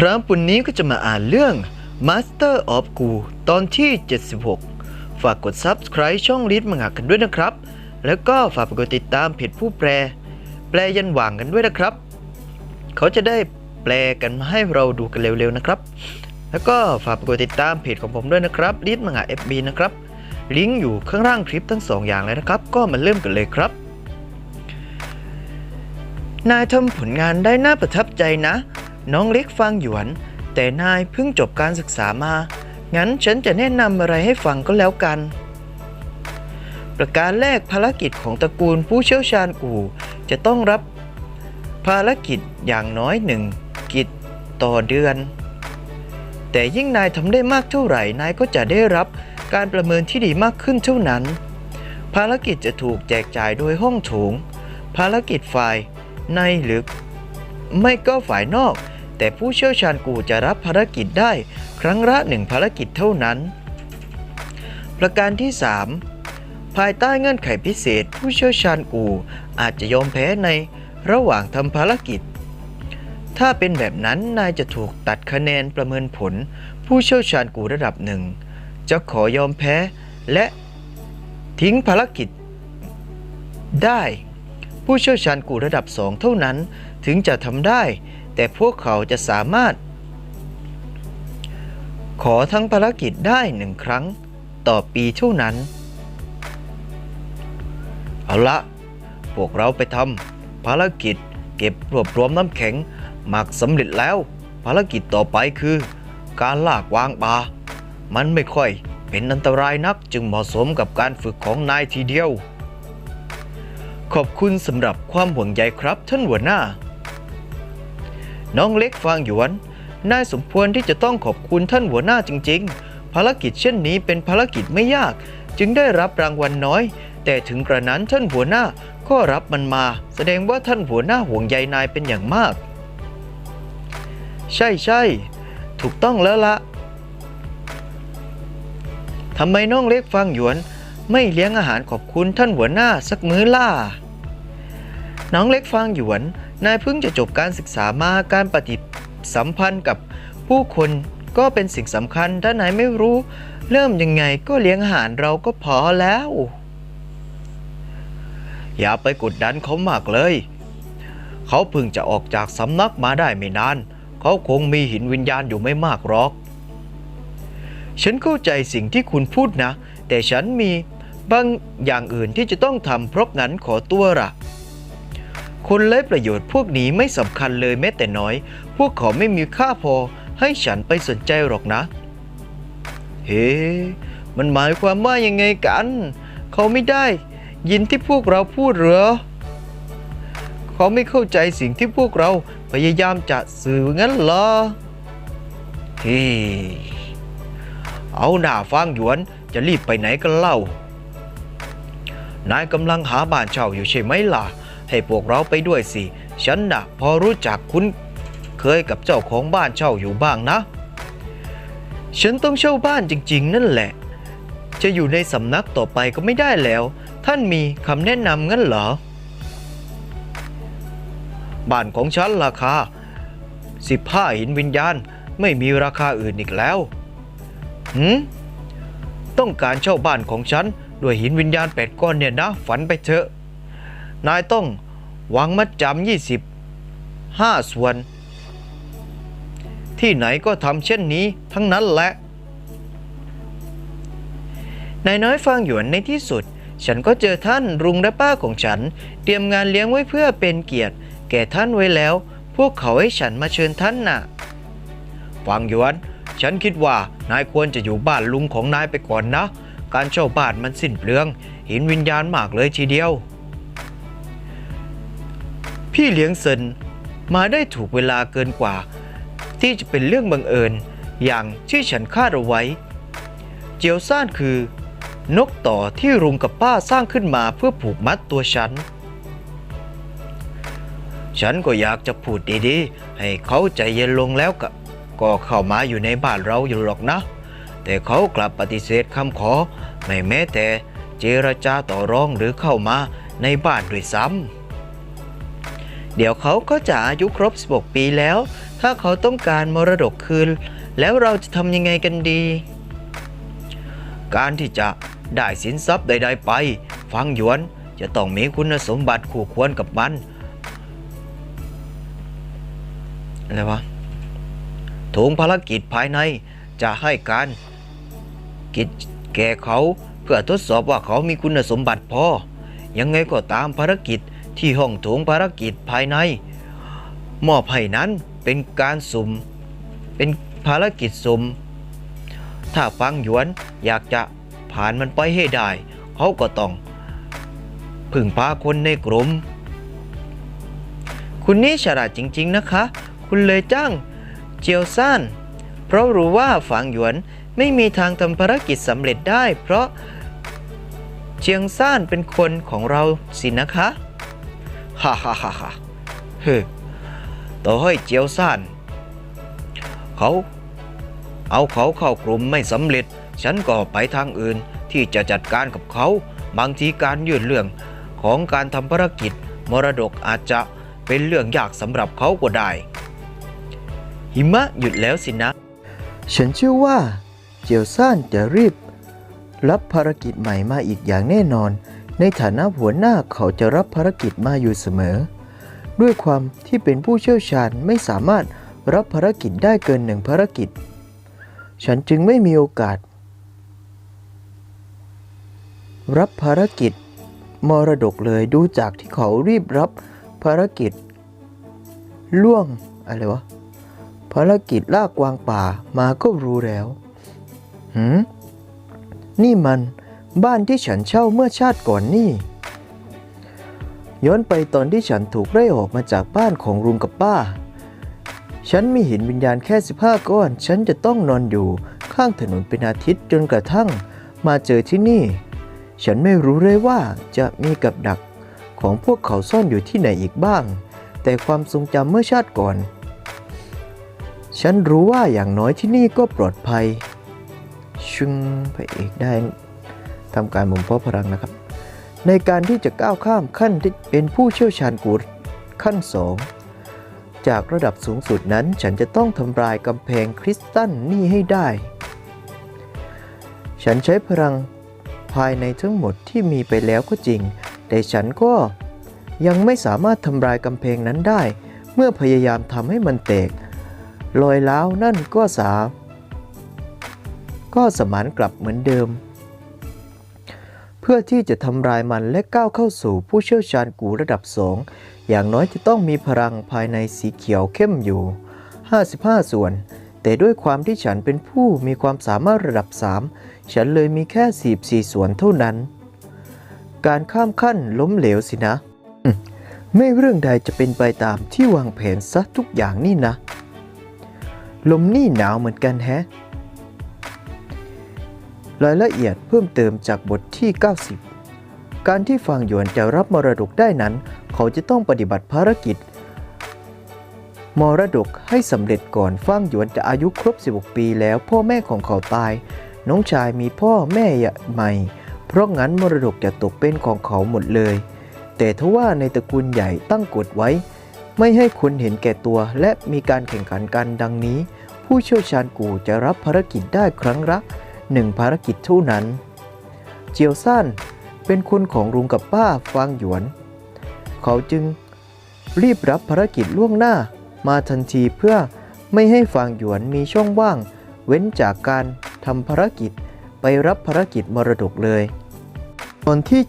ครับวันนี้ก็จะมาอ่านเรื่อง Master of Gu ตอนที่ 76 ฝากกด Subscribe ช่องลิสมังงะกันด้วยนะครับ แล้วก็ฝากไปกดติดตามเพจผู้แปล แปลยันหว่างกันด้วยนะครับ เขาจะได้แปลกันมาให้เราดูกันเร็วๆนะครับ แล้วก็ฝากไปกดติดตามเพจของผมด้วยนะครับลิสมังงะ FB นะครับ ลิงก์อยู่ข้างล่างคลิปทั้งสองอย่างเลยนะครับ ก็มาเริ่มกันเลยครับ นายทำผลงานได้น่าประทับใจนะ น้องเล็กฟังหยวน แต่นายเพิ่งจบการศึกษามา งั้นฉันจะแนะนำอะไรให้ฟังก็แล้วกัน ประการแรกภารกิจของตระกูลผู้เชี่ยวชาญกู่จะต้องรับภารกิจอย่างน้อยหนึ่งกิจต่อเดือน แต่ยิ่งนายทำได้มากเท่าไหร่ นายก็จะได้รับการประเมินที่ดีมากขึ้นเท่านั้น ภารกิจจะถูกแจกจ่ายโดยห้องโถง ภารกิจฝ่ายในหรือไม่ก็ฝ่ายนอก แต่ผู้เชี่ยวชาญกูจะรับภารกิจได้ ครั้งละหนึ่งภารกิจเท่านั้น ประการที่ 3 ภายใต้เงื่อนไขพิเศษ ผู้เชี่ยวชาญกูอาจจะยอมแพ้ในระหว่างทำภารกิจ ถ้าเป็นแบบนั้นนายจะถูกตัดคะแนนประเมินผล ผู้เชี่ยวชาญกูระดับหนึ่งจะขอยอมแพ้และทิ้งภารกิจ ได้ ผู้เชี่ยวชาญกูระดับสองเท่านั้นถึงจะทำได้ แต่พวกเขาจะสามารถ ขอทั้งภารกิจได้หนึ่งครั้งต่อปีเท่านั้น เอาละ พวกเราไปทำภารกิจเก็บรวบรวมน้ำแข็งหมักสำเร็จแล้ว ภารกิจต่อไปคือ การลากวางปลามันไม่ค่อยเป็นอันตรายนักจึงเหมาะสมกับการฝึกของนายทีเดียว ขอบคุณสำหรับความห่วงใยครับท่านหัวหน้า น้องเล็กฟางหยวน นายสมควรที่จะต้องขอบคุณท่านหัวหน้าจริง ๆ ภารกิจเช่นนี้เป็นภารกิจไม่ยาก จึงได้รับรางวัลน้อย แต่ถึงกระนั้นท่านหัวหน้าก็รับมันมา แสดงว่าท่านหัวหน้าห่วงใยนายเป็นอย่างมาก ใช่ใช่ถูกต้องแล้วละทำไมน้องเล็กฟางหยวน ไม่เลี้ยงอาหารขอบคุณท่านหัวหน้าสักมื้อล่ะน้องเล็กฟางหยวน นายเพิ่งจะจบการศึกษามาการปฏิสัมพันธ์กับผู้คนก็เป็นสิ่งสำคัญ ถ้านายไม่รู้ เริ่มยังไงก็เลี้ยงอาหารเราก็พอแล้ว อย่าไปกดดันเขามากเลย เขาเพิ่งจะออกจากสำนักมาได้ไม่นาน เขาคงมีหินวิญญาณอยู่ไม่มากหรอก ฉันเข้าใจสิ่งที่คุณพูดนะ แต่ฉันมีบางอย่างอื่นที่จะต้องทำเพราะงั้นขอตัวละ คนไร้ประโยชน์พวกนี้ไม่สำคัญเลยแม้แต่น้อย พวกเขาไม่มีค่าพอให้ฉันไปสนใจหรอกนะ เฮ้ มันหมายความว่ายังไงกัน เขาไม่ได้ ยินที่พวกเราพูดเหรอ เขาไม่เข้าใจสิ่งที่พวกเราพยายามจะสื่องั้นเหรอ เฮ้ เอาหน้าฟางหยวนจะรีบไปไหนกันเล่า นายกำลังหาบ้านเช่าอยู่ใช่ไหมล่ะ ให้พวกเราไปด้วยสิ ฉันน่ะพอรู้จักคุ้นเคยกับเจ้าของบ้านเช่าอยู่บ้างนะ ฉันต้องเช่าบ้านจริง ๆ นั่นแหละ จะอยู่ในสำนักต่อไปก็ไม่ได้แล้ว ท่านมีคำแนะนำงั้นเหรอ บ้านของฉันราคาสิบห้าหินวิญญาณไม่มีราคาอื่นอีกแล้วหืมต้องการเช่าบ้านของฉันด้วยหินวิญญาณแปดก้อนเนี่ยนะ ฝันไปเถอะ นายต้องวางมัดจำยี่สิบห้าส่วน ที่ไหนก็ทำเช่นนี้ทั้งนั้นแหละนายน้อยฟังหยวนในที่สุด ฉันก็เจอท่านรุงและป้าของฉัน เตรียมงานเลี้ยงไว้เพื่อเป็นเกียรติ แก่ท่านไว้แล้ว พวกเขาให้ฉันมาเชิญท่านน่ะฟังหยวน ฉันคิดว่านายควรจะอยู่บ้านลุงของนายไปก่อนนะ การเช่าบ้านมันสิ้นเปลือง หินวิญญาณมากเลยทีเดียว พี่เลี้ยงเซินมาได้ถูกเวลาเกินกว่า ที่จะเป็นเรื่องบังเอิญอย่างที่ฉันคาดเอาไว้ เจียวซ่านคือ นกต่อที่รุงกับป้าสร้างขึ้นมาเพื่อผูกมัดตัวฉัน ฉันก็อยากจะพูดดีๆ ให้เขาใจเย็นลงแล้วก็ก็เข้ามาอยู่ในบ้านเราอยู่หรอกนะ แต่เขากลับปฏิเสธคำขอ ไม่แม้แต่เจรจาต่อรองหรือเข้ามาในบ้านด้วยซ้ำ เดี๋ยวเขาก็จะอายุครบ 16 ปีแล้ว ถ้าเขาต้องการมรดกคืน แล้วเราจะทำยังไงกันดี การที่จะได้สินทรัพย์ใด ๆ ไป ฟังหยวนจะต้องมีคุณสมบัติคู่ควรกับมันอะไรวะถุงภารกิจภายในจะให้การกิจแก่เขาเพื่อทดสอบว่าเขามีคุณสมบัติพอ ยังไงก็ตามภารกิจ ที่ห้องโถงภารกิจภายใน มอบให้นั้นเป็นการสุ่ม เป็นภารกิจสุ่ม ถ้าฟังหยวนอยากจะผ่านมันไปให้ได้ เขาก็ต้องพึ่งพาคนในกลุ่มคุณนี่ฉลาดจริง ๆนะคะ คุณเลยจ้างเจียวซ่านเพราะรู้ว่าฝางหยวนไม่มีทางทำภารกิจสำเร็จได้ เพราะเจียงซ่านเป็นคนของเราสินะคะ ฮ่าฮ่าฮ่าฮ่าเฮ้ต่อให้เจียวซ่าน เขา เอาเขาเข้ากลุ่มไม่สำเร็จ ฉันก็ไปทางอื่นที่จะจัดการกับเขา บางทีการยื่นเรื่องของการทำภารกิจ มรดกอาจจะเป็นเรื่องยากสำหรับเขาก็ได้ หิมะหยุดแล้วสินะ ฉันเชื่อว่า เจียวซ่านจะรีบ รับภารกิจใหม่มาอีกอย่างแน่นอน ในฐานะหัวหน้าเขาจะรับภารกิจมาอยู่เสมอ ด้วยความที่เป็นผู้เชี่ยวชาญไม่สามารถรับภารกิจได้เกินหนึ่งภารกิจ ฉันจึงไม่มีโอกาส รับภารกิจ มรดกเลยดูจากที่เขารีบรับภารกิจ ล่วงอะไรวะ ภารกิจลากกวางป่ามาก็รู้แล้วหืมนี่มัน บ้านที่ฉันเช่าเมื่อชาติก่อนนี่ ย้อนไปตอนที่ฉันถูกไล่ออกมาจากบ้านของลุงกับป้า ฉันมีหินวิญญาณแค่ 15 ก้อน ฉันจะต้องนอนอยู่ข้างถนนเป็นอาทิตย์จนกระทั่งมาเจอที่นี่ ฉันไม่รู้เลยว่าจะมีกับดักของพวกเขาซ่อนอยู่ที่ไหนอีกบ้าง แต่ความทรงจำเมื่อชาติก่อน ฉันรู้ว่าอย่างน้อยที่นี่ก็ปลอดภัยชุงพระเอกได้ ทำการบ่มเพาะพลังนะครับ ในการที่จะก้าวข้ามขั้นที่เป็นผู้เชี่ยวชาญกูขั้นสองจากระดับสูงสุดนั้น ฉันจะต้องทำลายกำแพงคริสตัลนี่ให้ได้ ฉันใช้พลังภายในทั้งหมดที่มีไปแล้วก็จริง แต่ฉันก็ยังไม่สามารถทำลายกำแพงนั้นได้ เมื่อพยายามทำให้มันแตกรอยร้าวนั่นก็สา ก็สมานกลับเหมือนเดิม เพื่อที่จะทำลายมันและก้าวเข้าสู่ผู้เชี่ยวชาญกูระดับสองอย่างน้อยจะต้องมีพลังภายในสีเขียวเข้มอยู่ 55 ส่วน แต่ด้วยความที่ฉันเป็นผู้มีความสามารถระดับ 3 ฉันเลยมีแค่ 44 ส่วนเท่านั้น การข้ามขั้นล้มเหลวสินะ ไม่เรื่องใดจะเป็นไปตามที่วางแผนซะทุกอย่างนี่นะ ลมนี่หนาวเหมือนกันแฮะ รายละเอียดเพิ่มเติมจากบทที่ 90 การที่ฟางหยวนจะรับมรดกได้นั้น เขาจะต้องปฏิบัติภารกิจ มรดกให้สำเร็จก่อนฟางหยวนจะอายุครบ 16 ปีแล้วพ่อแม่ของเขาตาย น้องชายมีพ่อแม่ใหม่ เพราะงั้นมรดกจะตกเป็นของเขาหมดเลย แต่ทว่าในตระกูลใหญ่ตั้งกฎไว้ ไม่ให้คนเห็นแก่ตัวและมีการแข่งขันกันดังนี้ ผู้เชี่ยวชาญกูจะรับภารกิจได้ครั้งละ หนึ่งภารกิจเท่านั้น เจียวซ่านเป็นคนของลุงกับป้าฟางหยวน เขาจึงรีบรับภารกิจล่วงหน้ามาทันทีเพื่อไม่ให้ฟางหยวนมีช่องว่าง เว้นจากการทำภารกิจไปรับภารกิจมรดกเลยตอนที่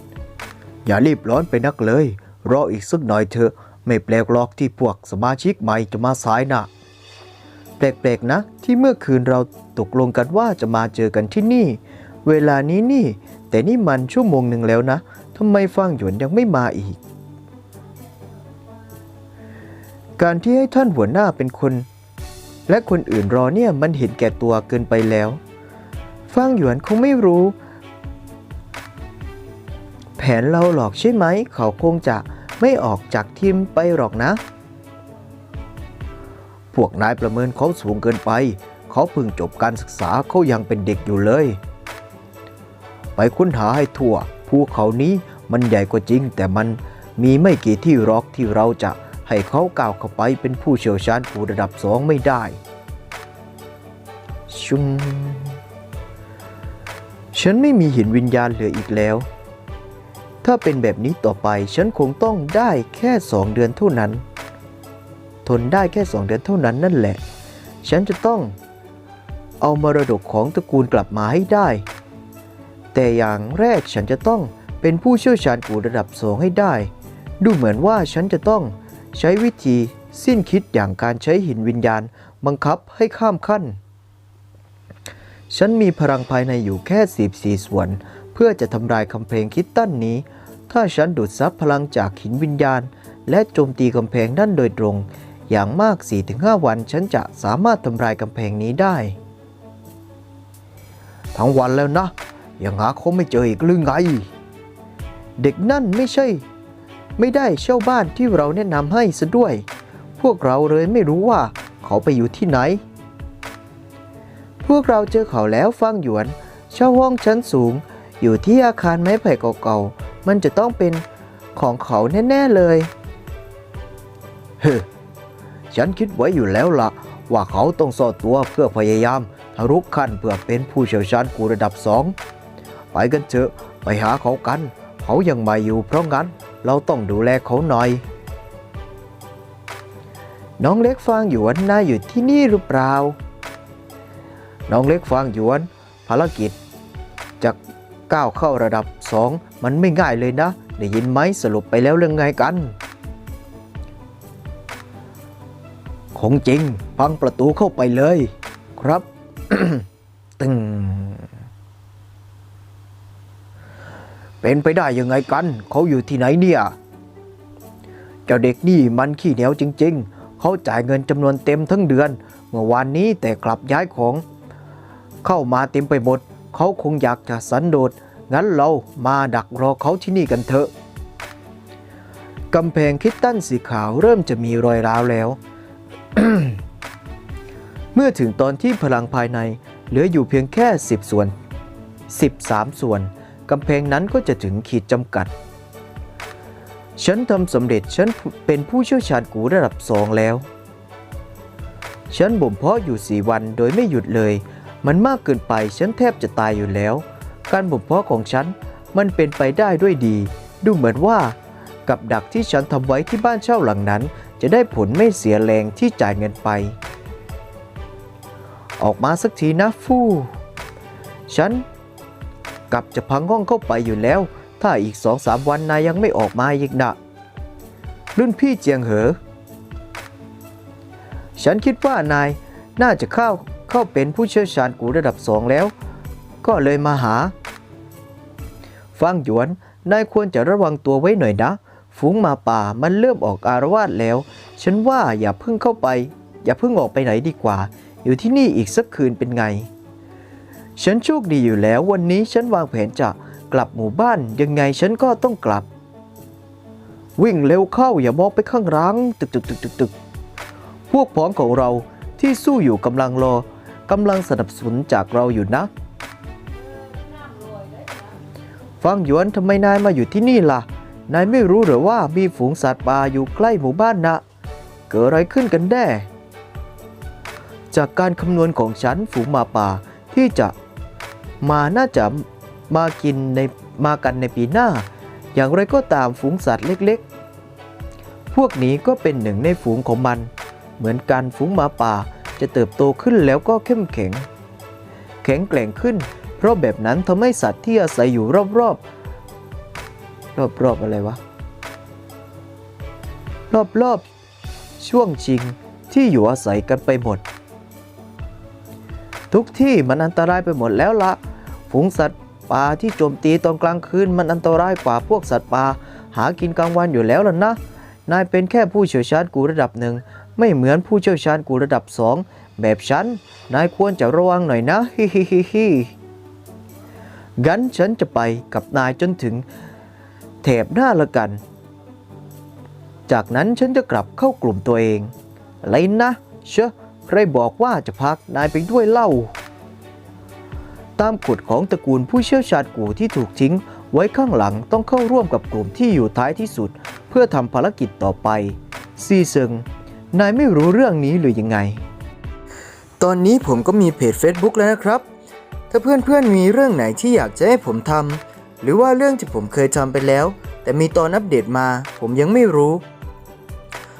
77 อย่ารีบร้อนไปนักเลย รออีกสักหน่อยเถอะ ไม่แปลกหรอกที่พวกสมาชิกใหม่จะมาสายนะ แปลกๆนะ ที่เมื่อคืนเราตกลงกันว่าจะมาเจอกันที่นี่ เวลานี้นี่ แต่นี่มันชั่วโมงหนึ่งแล้วนะทำไมฟางหยวนยังไม่มาอีก การที่ให้ท่านหัวหน้าเป็นคน และคนอื่นรอเนี่ยมันเห็นแก่ตัวเกินไปแล้วฟางหยวนคงไม่รู้ แผนเราหรอกใช่ไหม เขาคงจะไม่ออกจากทีมไปหรอกนะ พวกนายประเมินเขาสูงเกินไป เขาเพิ่งจบการศึกษาเขายังเป็นเด็กอยู่เลย ไปค้นหาให้ทั่ว ภูเขานี้มันใหญ่กว่าจริง แต่มันมีไม่กี่ที่รอกที่เราจะให้เขาก้าวเข้าไปเป็นผู้เชี่ยวชาญกูระดับสองไม่ได้ ชุงฉันไม่มีหินวิญญาณเหลืออีกแล้ว ถ้าเป็นแบบนี้ต่อไปฉันคงต้องได้แค่สองเดือนเท่านั้น ทนได้แค่สองเดือนเท่านั้นนั่นแหละ ฉันจะต้องเอามรดกของตระกูลกลับมาให้ได้ แต่อย่างแรกฉันจะต้องเป็นผู้เชี่ยวชาญกูระดับสองให้ได้ ดูเหมือนว่าฉันจะต้องใช้วิธีสิ้นคิดอย่างการใช้หินวิญญาณบังคับให้ข้ามขั้น ฉันมีพลังภายในอยู่แค่14ส่วน เพื่อจะทำลายกำแพงคิดตั้นนี้ ถ้าฉันดูดซับพลังจากหินวิญญาณ และโจมตีกำแพงนั่นโดยตรง อย่างมาก 4-5 วันฉันจะสามารถทำลายกำแพงนี้ได้ ทั้งวันแล้วนะ ยังหาเขาไม่เจออีกหรือไง เด็กนั่นไม่ใช่ ไม่ได้เช่าบ้านที่เราแนะนำให้ซะด้วย พวกเราเลยไม่รู้ว่าเขาไปอยู่ที่ไหน พวกเราเจอเขาแล้วฟังหยวน เช่าห้องชั้นสูง อยู่ที่อาคารไม้ไผ่เก่าๆ มันจะต้องเป็นของเขาแน่ ๆ เลย เฮ้อ ฉันคิดไว้อยู่แล้วละว่าเขาต้องซ่อนตัวเพื่อพยายามทะลุขั้นเพื่อเป็นผู้เชี่ยวชาญกูระดับสองไปกันเถอะไปหาเขากัน เขายังมาอยู่เพราะงั้นเราต้องดูแลเขาหน่อย น้องเล็กฟางหยวนน่าอยู่ที่นี่หรือเปล่า น้องเล็กฟังหยวน ภารกิจจะก้าวเข้าระดับสองมันไม่ง่ายเลยนะ ได้ยินไหมสรุปไปแล้วเรื่องไงกัน ของจริง พังประตูเข้าไปเลย ครับ ตึง เป็นไปได้ยังไงกัน เขาอยู่ที่ไหนเนี่ย เจ้าเด็กนี่มันขี้เหนียวจริง ๆ เขาจ่ายเงินจำนวนเต็มทั้งเดือน เมื่อวานนี้แต่กลับย้ายของ เข้ามาเต็มไปหมด เขาคงอยากจะสันโดษ งั้นเรามาดักรอเขาที่นี่กันเถอะกำแพงคิดตันสีขาวเริ่มจะมีรอยร้าวแล้ว เมื่อถึงตอนที่พลังภายในเหลืออยู่เพียงแค่ 10 ส่วน 13 ส่วนกำแพงนั้นก็จะถึงขีดจำกัด ฉันทำสำเร็จฉันเป็นผู้เชี่ยวชาญกูระดับสองแล้ว ฉันบ่มเพาะอยู่ 4 วันโดยไม่หยุดเลย มันมากเกินไปฉันแทบจะตายอยู่แล้ว การบ่มเพาะของฉันมันเป็นไปได้ด้วยดี ดูเหมือนว่า กับดักที่ฉันทำไว้ที่บ้านเช่าหลังนั้น จะได้ผลไม่เสียแรงที่จ่ายเงินไป ออกมาสักทีนะฟู่ฉันกลับจะพังห้องเข้าไปอยู่แล้ว ถ้าอีกสองสามวันนายยังไม่ออกมาอีกนะรุ่นพี่เจียงเหอ ฉันคิดว่านายน่าจะเข้าเข้าเป็นผู้เชี่ยวชาญกูระดับสองแล้ว ก็เลยมาหา ฟังหยวน นายควรจะระวังตัวไว้หน่อยนะ ฝูงหมาป่ามันเริ่มออกอารวาสแล้ว ฉันว่าอย่าเพิ่งเข้าไป อย่าเพิ่งออกไปไหนดีกว่า อยู่ที่นี่อีกสักคืนเป็นไง ฉันโชคดีอยู่แล้ววันนี้ฉันวางแผนจะกลับหมู่บ้านยังไงฉันก็ต้องกลับ วิ่งเร็วเข้าอย่ามองไปข้างหลังตึกตึกตึกตึกตึกพวกพ้องของเราที่สู้อยู่กำลังรอกำลังสนับสนุนจากเราอยู่นะ ฟังหยวนทำไมนายมาอยู่ที่นี่ล่ะ นายไม่รู้หรือว่ามีฝูงสัตว์ป่าอยู่ใกล้หมู่บ้านนะเกิดอะไรขึ้นกันแน่ จากการคำนวณของฉันฝูงหมาป่าที่จะมาน่าจะมากินในมากันในปีหน้า อย่างไรก็ตามฝูงสัตว์เล็กๆ พวกนี้ก็เป็นหนึ่งในฝูงของมัน เหมือนกันฝูงหมาป่าจะเติบโตขึ้นแล้วก็เข้มแข็ง แข็งแกร่งขึ้น เพราะแบบนั้นทำให้สัตว์ที่อาศัยอยู่รอบๆ รอบๆอบอะไรวะ รอบๆช่วงชิงที่อยู่อาศัยกันไปหมด ทุกที่มันอันตรายไปหมดแล้วละฝูงสัตว์ป่าที่โจมตีตอนกลางคืนมันอันตรายกว่าพวกสัตว์ป่าหากินกลางวันอยู่แล้วล่ะนะ นายเป็นแค่ผู้เชี่ยวชาญกูระดับหนึ่ง ไม่เหมือนผู้เชี่ยวชาญกูระดับสองแบบฉัน นายควรจะระวังหน่อยนะ ฮิฮิฮิฮิงั้นฉันจะไปกับนายจนถึง แถบหน้าละกัน จากนั้นฉันจะกลับเข้ากลุ่มตัวเองไรนะเชอะใครบอกว่าจะพักนายไปด้วยเล่า ตามกฎของตระกูลผู้เชี่ยวชาญกูที่ถูกทิ้งไว้ข้างหลังต้องเข้าร่วมกับกลุ่มที่อยู่ท้ายที่สุด เพื่อทำภารกิจต่อไป ซีเซิง นายไม่รู้เรื่องนี้หรือยังไง ตอนนี้ผมก็มีเพจ Facebook แล้วนะครับ ถ้าเพื่อนๆมีเรื่องไหนที่อยากจะให้ผมทำ หรือว่าเรื่องที่ผมเคยทำไปแล้ว แต่มีตอนอัปเดตมา ผมยังไม่รู้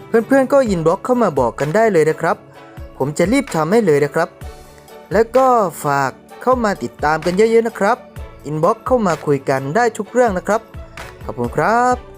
เพื่อนๆก็ยินบล็อกเข้ามาบอกกันได้เลยนะครับ ผมจะรีบทำให้เลยนะครับ แล้วก็ฝากเข้ามาติดตามกันเยอะๆนะครับ อินบ็อกเข้ามาคุยกันได้ทุกเรื่องนะครับ ขอบคุณครับ